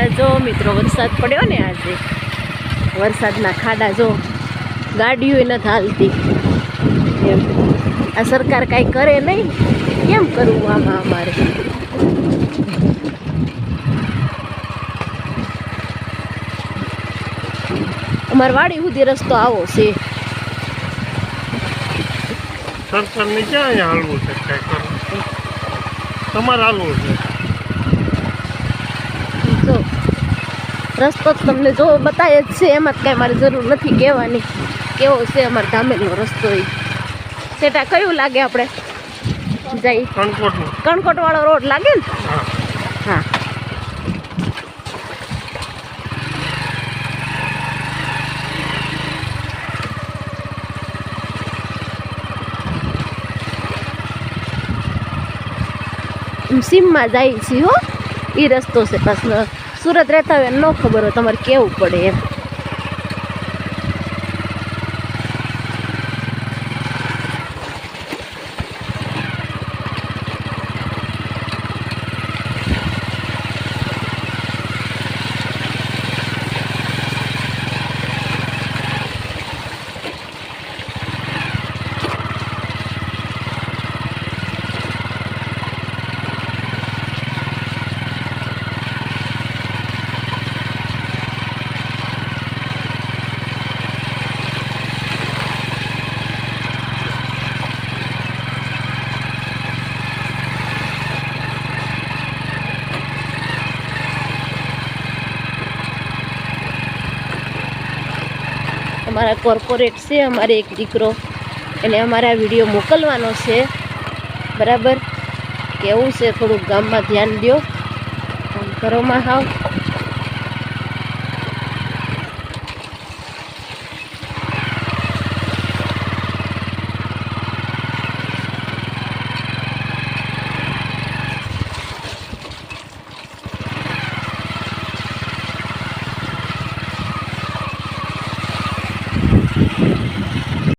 આ જો મિત્રો વરસાદ પડ્યો ને આજે. વરસાદના ખાડા જો ગાડીઓ નથી હાલતી. એમ. આ સરકાર કાંઈ કરે નહીં. કેમ કરવું આમાં અમારે? અમારી વાડી સુધી રસ્તો આવો છે. સરકારને ક્યાં અહીંયા હાલવું છે? કાંઈ કરવું તમારે હાલવું છે? જો રસ્તો તો તમને જો બતાવે જ છે એમાં જ કાંઈ મારે જરૂર નથી કહેવાની. કેવો છે અમારે ધામેલનો રસ્તો એ સેટા કયું લાગે આપણે? જઈ. કણકોટ કણકોટવાળો રોડ લાગે ને? હા. હા. સીમમાં જાય છે હો. એ રસ્તો છે પાસ સુરત રહેતા હોય ન ખબર હોય તમારે કેવું પડે એમ. અમારા કોર્પોરેટ છે, અમારે એક દીકરો. એને અમારા વીડિયો મોકલવાનો છે. બરાબર? કેવું છે? થોડુંક ગામમાં ધ્યાન દો આમ ઘરોમાં હાવ.